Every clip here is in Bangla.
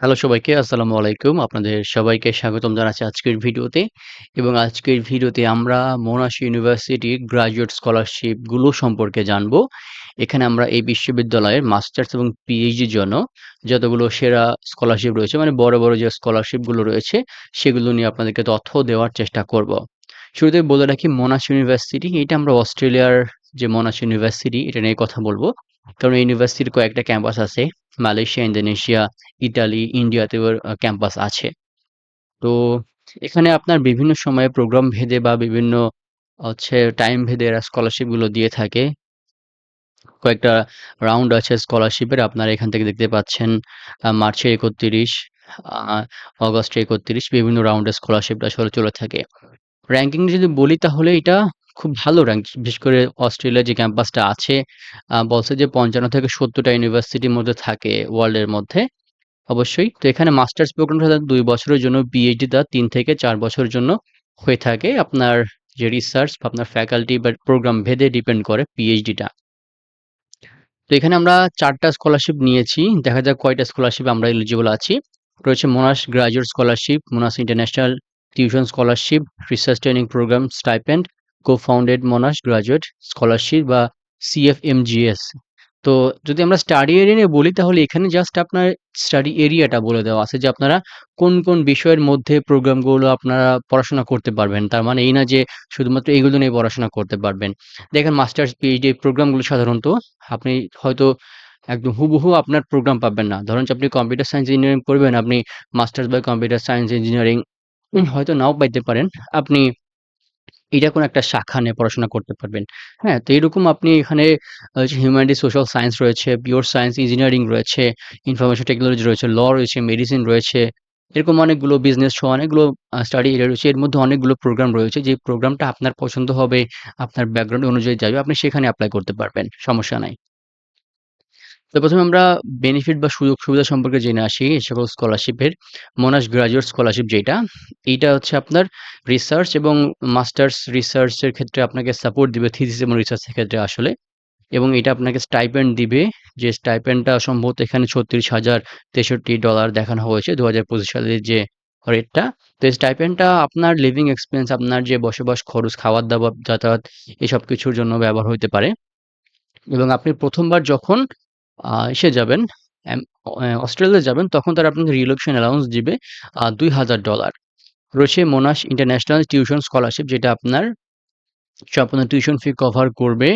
হ্যালো সবাইকে আসসালামু আলাইকুম। আপনাদের সবাইকে স্বাগতম জানাচ্ছি আজকের ভিডিওতে এবং আজকের ভিডিওতে আমরা মোনাশ ইউনিভার্সিটির গ্রাজুয়েট স্কলারশিপগুলো সম্পর্কে জানব। এখানে আমরা এই বিশ্ববিদ্যালয়ের মাস্টার্স এবং পিএইচডির জন্য যতগুলো সেরা স্কলারশিপ রয়েছে মানে বড়, বড় যে স্কলারশিপগুলো রয়েছে সেগুলো নিয়ে আপনাদেরকে তথ্য দেওয়ার চেষ্টা করব। শুরুতে বলে রাখি মোনাশ ইউনিভার্সিটি এটা আমরা অস্ট্রেলিয়ার যে মোনাশ ইউনিভার্সিটি এটা নিয়ে কথা বলব। কারণ ইউনিভার্সিটির কয়েকটা ক্যাম্পাস আছে। মালয়েশিয়া, ইন্দোনেশিয়া, ইটালি ইন্ডিয়াতেও ক্যাম্পাস আছে। তো এখানে আপনার বিভিন্ন সময়ে প্রোগ্রাম ভেদে বা বিভিন্ন হচ্ছে টাইম ভেদে এরা স্কলারশিপগুলো দিয়ে থাকে। কয়েকটা রাউন্ড আছে স্কলারশিপের আপনারা এখান থেকে দেখতে পাচ্ছেন মার্চে ৩১, আ অগাস্টে ৩১ বিভিন্ন রাউন্ডের স্কলারশিপটা আসলে চলে থাকে। র্যাঙ্কিং যদি বলি তাহলে এটা খুব ভালো র্যাঙ্ক বিশেষ করে অস্ট্রেলিয়ার যে ক্যাম্পাসটা আছে বলছে যে ৫৫ থেকে সত্তরটা ইউনিভার্সিটির মধ্যে থাকে ওয়ার্ল্ডের মধ্যে। অবশ্যই। তো এখানে মাস্টার্স প্রোগ্রামটা দুই বছরের জন্য, পিএইচডি টা ৩ থেকে চার বছরের জন্য হয়ে থাকে। আপনার যে রিসার্চ বা আপনার ফ্যাকাল্টি বা প্রোগ্রাম ভেদে ডিপেন্ড করে পিএইচডি টা। তো এখানে আমরা চারটা স্কলারশিপ নিয়েছি। দেখা যাক কয়টা স্কলারশিপ আমরা এলিজিবল আছি। রয়েছে Monash graduate scholarship, Monash international tuition scholarship, research training programme stipend, co-funded Monash graduate scholarship বা সিএফএমজিএস। তো যদি আমরা স্টাডি এরিয়া নিয়ে বলি তাহলে এখানে জাস্ট আপনার স্টাডি এরিয়াটা বলে দেওয়া আছে যে আপনারা কোন, কোন বিষয়ের মধ্যে প্রোগ্রামগুলো আপনারা পড়াশোনা করতে পারবেন। তার মানে এই না যে শুধুমাত্র এগুলো নিয়ে পড়াশোনা করতে পারবেন। দেখেন মাস্টার্স, পিএইচডি প্রোগ্রামগুলো সাধারণত আপনি হয়তো একদম হুবহু আপনার প্রোগ্রাম পাবেন না। ধরুন আপনি কম্পিউটার সায়েন্স ইঞ্জিনিয়ারিং করবেন আপনি masters by computer science engineering হয়তো নাও পাইতে পারেন। আপনি এটা কোনো একটা শাখা নিয়ে পড়াশোনা করতে পারবেন। হ্যাঁ? তো এরকম আপনি এখানে হিউম্যানিটি সোশ্যাল সায়েন্স রয়েছে, পিওর সায়েন্স, ইঞ্জিনিয়ারিং রয়েছে, ইনফরমেশন টেকনোলজি রয়েছে, ল রয়েছে, মেডিসিন রয়েছে। এরকম অনেকগুলো বিজনেস সহ অনেকগুলো স্টাডি এরিয়া রয়েছে। এর মধ্যে অনেকগুলো প্রোগ্রাম রয়েছে। যে প্রোগ্রামটা আপনার পছন্দ হবে, আপনার ব্যাকগ্রাউন্ড অনুযায়ী যাবে, আপনি সেখানে অ্যাপ্লাই করতে পারবেন। সমস্যা নাই। তো ১ম এ আমরা বেনিফিট বা সুযোগ-সুবিধা সম্পর্কে জেনে আসি এই সকল স্কলারশিপের। মোনাশ গ্রাজুয়েট স্কলারশিপ যেটা এইটা হচ্ছে আপনার রিসার্চ এবং মাস্টার্স রিসার্চ এর ক্ষেত্রে আপনাকে সাপোর্ট দিবে থিসিস এবং রিসার্চ এর ক্ষেত্রে আসলে। এবং এটা আপনাকে স্টাইপেন্ড দিবে। যে স্টাইপেন্ডটা সম্ভবত এখানে $৩৬,০৬৩ দেখানো হয়েছে ২০২৫ সালের যে রেটটা। তো এই স্টাইপেন্ডটা আপনার লিভিং এক্সপেন্স, আপনার যে বসবাস খরচ, খাওয়া-দাওয়া, যাতায়াত এসব কিছুর জন্য ব্যবহার হইতে পারে। এবং আপনি প্রথমবার যখন ইসে যাবেন, অস্ট্রেলিয়া যাবেন তখন তারা আপনাকে রিলোকেশন অ্যালাউন্স দিবে দুই হাজার ডলার রয়েছে মোনাশ ইন্টারন্যাশনাল টিউশন স্কলারশিপ যেটা আপনার সম্পূর্ণ টিউশন ফি কভার করবে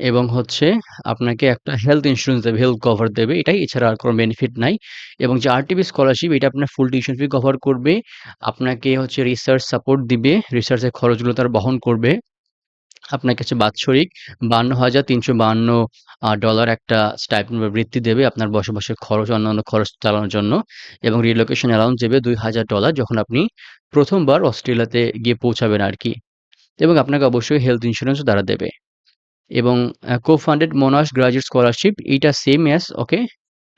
এবং হচ্ছে আপনাকে একটা হেলথ ইন্স্যুরেন্স দেবে, হেলথ কভার দেবে এটাই। এছাড়া আর কোনো বেনিফিট নাই। এবং যে আরটিভি স্কলারশিপ এটা আপনার ফুল টিউশন ফি কভার করবে। আপনাকে হচ্ছে রিসার্চ সাপোর্ট দিবে। রিসার্চের খরচগুলো তারা বহন করবে। আপনার কাছে বাৎসরিক বান্ন হাজার তিনশো বান্ন ডলার একটা স্টাইপেন্ড বা বৃত্তি দেবে আপনার বসবাসের খরচ, অন্যান্য খরচ চালানোর জন্য। এবং রিলোকেশন অ্যালাউন্স দেবে $২,০০০ যখন আপনি প্রথমবার অস্ট্রেলিয়াতে গিয়ে পৌঁছাবেন আর কি এবং আপনাকে অবশ্যই হেলথ ইন্সুরেন্সও তারা দেবে। এবং uh co-funded Monash graduate scholarship এইটা সেম অ্যাজ ওকে।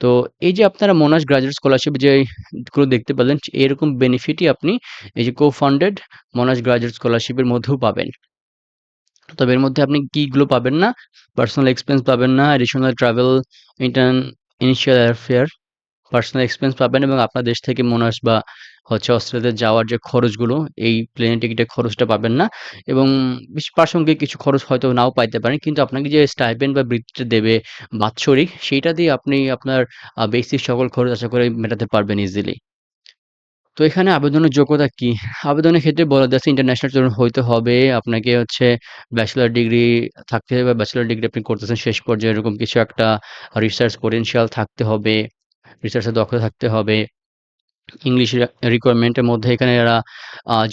তো এই যে আপনারা মোনাশ গ্র্যাজুয়েট স্কলারশিপ যেগুলো দেখতে পেলেন এরকম বেনিফিটই আপনি এই যে কো-ফান্ডেড মোনাশ গ্র্যাজুয়েট স্কলারশিপের মধ্যেও পাবেন। তবে এর মধ্যে আপনি কিগুলো পাবেন না, পার্সোনাল এক্সপেন্স পাবেন না, additional travel, intern initial airfare, personal expense পাবেন এবং আপনার দেশ থেকে মোনাস বা হচ্ছে অস্ট্রেলিয়াতে যাওয়ার যে খরচগুলো, এই প্লেনের টিকিটের খরচটা পাবেন না। এবং প্রাসঙ্গিক কিছু খরচ হয়তো নাও পাইতে পারেন। কিন্তু আপনাকে যে স্টাইপেন্ড বা বৃত্তিটা দেবে বাৎসরিক, সেইটা দিয়ে আপনি আপনার বেসিক সকল খরচ আশা করে মেটাতে পারবেন ইজিলি। তো এখানে আবেদনের যোগ্যতা কি? আবেদনের ক্ষেত্রে বলা যাচ্ছে ইন্টারন্যাশনাল স্টুডেন্ট হইতে হবে। আপনাকে হচ্ছে ব্যাচেলার ডিগ্রি থাকতে হবে। ব্যাচেলর ডিগ্রি আপনি করতেছেন শেষ পর্যায়ে এরকম কিছু একটা রিসার্চ পোটেনশিয়াল থাকতে হবে। রিসার্চে দক্ষতা থাকতে হবে। ইংলিশ রিকোয়ারমেন্টের মধ্যে এখানে এরা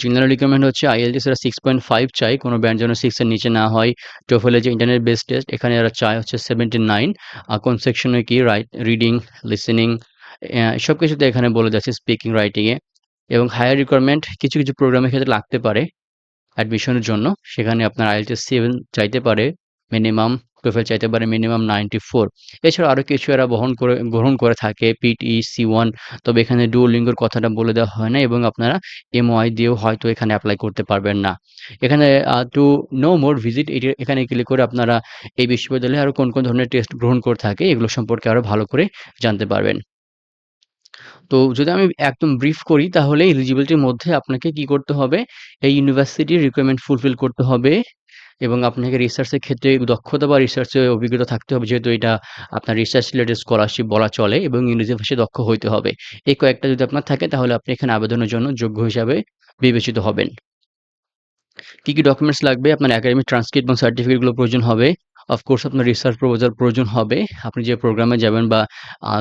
জেনারেল রিকোয়ারমেন্ট হচ্ছে IELTS এরা 6.5 চায়। কোনো ব্যান্ড যেন সিক্সের নিচে না হয়। এর যে ইন্টারনেট বেস টেস্ট এখানে এরা চায় হচ্ছে 79 আ কোন সেকশনে কি রাইট রিডিং, লিসেনিং সব কিছুতে এখানে বলে যাচ্ছে স্পিকিং, রাইটিং এ। এবং হায়ার রিকোয়ারমেন্ট কিছু, কিছু প্রোগ্রামের ক্ষেত্রে লাগতে পারে অ্যাডমিশনের জন্য। সেখানে আপনার IELTS 7 চাইতে পারে মিনিমাম, TOEFL চাইতে পারে মিনিমাম 94 এছাড়া আরও কিছু এরা বহন করে গ্রহণ করে থাকে পিটি, সি ওয়ান তবে এখানে ডুওলিঙ্গোর কথাটা বলে দেওয়া হয় না এবং আপনারা MOI দিয়েও হয়তো এখানে অ্যাপ্লাই করতে পারবেন না। এখানে টু নো মোর ভিজিট এটি এখানে ক্লিক করে আপনারা এই বিশ্ববিদ্যালয়ে আরও কোন, কোন ধরনের টেস্ট গ্রহণ করে থাকে এগুলো সম্পর্কে আরও ভালো করে জানতে পারবেন। তো যদি আমি একদম ব্রিফ করি তাহলে এলিজিবিলিটির মধ্যে আপনাকে কি করতে হবে? এই ইউনিভার্সিটির রিকোয়ারমেন্ট ফুলফিল করতে হবে এবং আপনাকে রিসার্চের ক্ষেত্রে দক্ষতা বা রিসার্চে অভিজ্ঞতা থাকতে হবে যেহেতু এটা আপনার রিসার্চ রিলেটেড স্কলারশিপ বলা চলে এবং ইংরেজি ভাষায় দক্ষ হইতে হবে। এই কয়েকটা যদি আপনার থাকে তাহলে আপনি এখানে আবেদনের জন্য যোগ্য হিসাবে বিবেচিত হবেন। কি, কি ডকুমেন্টস লাগবে? আপনার একাডেমিক ট্রান্সক্রিপ্ট এবং সার্টিফিকেটগুলো প্রয়োজন হবে। অফকোর্স আপনার রিসার্চ প্রপোজাল প্রয়োজন হবে। আপনি যে প্রোগ্রামে যাবেন বা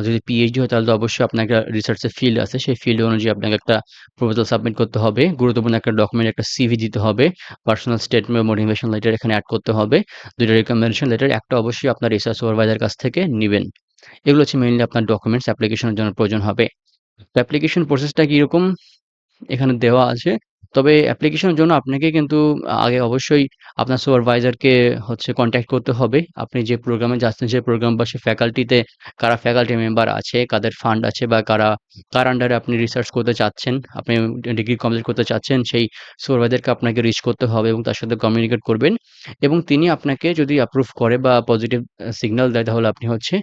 যদি পিএইচডি হয় তাহলে তো অবশ্যই আপনার একটা রিসার্চের ফিল্ড আছে। সেই ফিল্ড অনুযায়ী আপনাকে একটা প্রপোজাল সাবমিট করতে হবে। গুরুত্বপূর্ণ একটা ডকুমেন্ট একটা সিভি দিতে হবে। পার্সোনাল স্টেটমেন্ট, মোটিভেশন লেটার এখানে অ্যাড করতে হবে। ২ টা রিকমেন্ডেশন লেটার একটা অবশ্যই আপনার রিসার্চ সুপারভাইজার কাছ থেকে নিবেন। এগুলো হচ্ছে মেইনলি আপনার ডকুমেন্টস অ্যাপ্লিকেশনের জন্য প্রয়োজন হবে। অ্যাপ্লিকেশন প্রসেসটা কীরকম? এখানে দেওয়া আছে। তবে অ্যাপ্লিকেশনের জন্য আপনাকে কিন্তু আগে অবশ্যই আপনার সুপারভাইজারকে হচ্ছে কনট্যাক্ট করতে হবে। আপনি যে প্রোগ্রামে যাচ্ছেন সেই প্রোগ্রাম বা সে ফ্যাকাল্টিতে কারা ফ্যাকাল্টি মেম্বার আছে, কাদের ফান্ড আছে বা কারা কার আন্ডারে আপনি রিসার্চ করতে চাচ্ছেন, আপনি ডিগ্রি কমপ্লিট করতে চাচ্ছেন সেই সুপারভাইজারকে আপনাকে রিচ করতে হবে এবং তার সাথে কমিউনিকেট করবেন এবং তিনি আপনাকে যদি অ্যাপ্রুভ করে বা পজিটিভ সিগন্যাল দেয় তাহলে আপনি হচ্ছে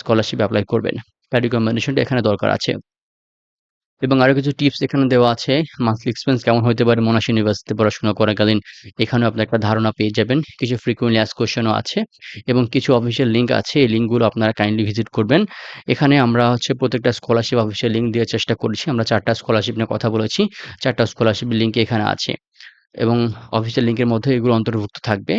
স্কলারশিপ অ্যাপ্লাই করবেন। তার রিকমেন্ডেশনটা এখানে দরকার আছে। এবং আরও কিছু টিপস এখানে দেওয়া আছে। মান্থলি এক্সপেন্স কেমন হতে পারে মোনাশ ইউনিভার্সিটিতে পড়াশোনা করাকালীন। এখানেও আপনি একটা ধারণা পেয়ে যাবেন। কিছু ফ্রিকুয়েন্টলি আস্কড কোয়েশ্চেন ও আছে এবং কিছু অফিসিয়াল লিঙ্ক আছে। এই লিঙ্কগুলো আপনারা কাইন্ডলি ভিজিট করবেন। এখানে আমরা হচ্ছে প্রত্যেকটা স্কলারশিপ অফিসিয়াল লিঙ্ক দেওয়ার চেষ্টা করেছি। আমরা চারটা স্কলারশিপ নিয়ে কথা বলেছি। ৪ টা স্কলারশিপের লিঙ্ক এখানে আছে এবং অফিসিয়াল লিঙ্কের মধ্যে এগুলো অন্তর্ভুক্ত থাকবে।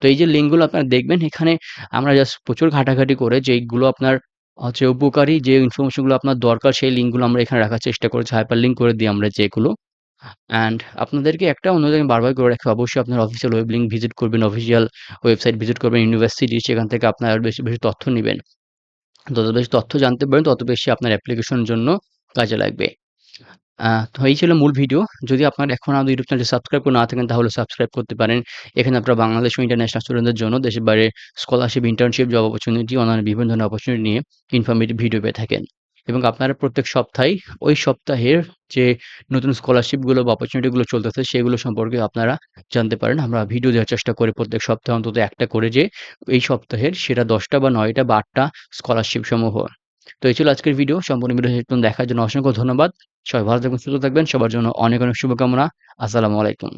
তো এই যে লিঙ্কগুলো আপনারা দেখবেন, এখানে আমরা জাস্ট প্রচুর ঘাটাঘাটি করে যেইগুলো আপনার হচ্ছে উপকারী যে ইনফরমেশনগুলো আপনার দরকার সেই লিঙ্কগুলো আমরা এখানে রাখার চেষ্টা করেছি। হাইপার লিঙ্ক করে দিই আমরা যেগুলো। অ্যান্ড আপনাদেরকে একটা অনুরোধ আমি বারবার করে রাখি অবশ্যই আপনার অফিসিয়াল ওয়েব লিঙ্ক ভিজিট করবেন, অফিসিয়াল ওয়েবসাইট ভিজিট করবেন ইউনিভার্সিটি সেখান থেকে আপনার বেশি, বেশি তথ্য নেবেন যত বেশি তথ্য জানতে পারেন তত বেশি আপনার অ্যাপ্লিকেশনের জন্য কাজে লাগবে। তো এই ছিল মূল ভিডিও। যদি আপনার এখন আমাদের ইউটিউব চ্যানেলটি সাবস্ক্রাইব করে না থাকেন তাহলে সাবস্ক্রাইব করতে পারেন। এখানে আপনারা বাংলাদেশ ও ইন্টারন্যাশনাল স্টুডেন্টদের জন্য দেশের বাইরে স্কলারশিপ, ইন্টার্নশিপ, জব অপরচুনিটি অন্যান্য বিভিন্ন ধরনের অপরচুনিটি নিয়ে ইনফরমেটিভ ভিডিও পেয়ে থাকেন। এবং আপনারা প্রত্যেক সপ্তাহে ওই সপ্তাহের যে নতুন স্কলারশিপগুলো বা অপরচুনিটিগুলো চলতেছে সেগুলো সম্পর্কে আপনারা জানতে পারেন। আমরা ভিডিও দেওয়ার চেষ্টা করি প্রত্যেক সপ্তাহে অন্তত একটা করে যে এই সপ্তাহের সেটা দশটা বা নয়টা বা আটটা স্কলারশিপ সমূহ। তো এই ছিল আজকের ভিডিও। সম্পূর্ণ ভিডিও দেখার জন্য অসংখ্য ধন্যবাদ। সবাই ভালো থাকবেন, সুস্থ থাকবেন। সবার জন্য অনেক, অনেক শুভকামনা। আসসালামু আলাইকুম।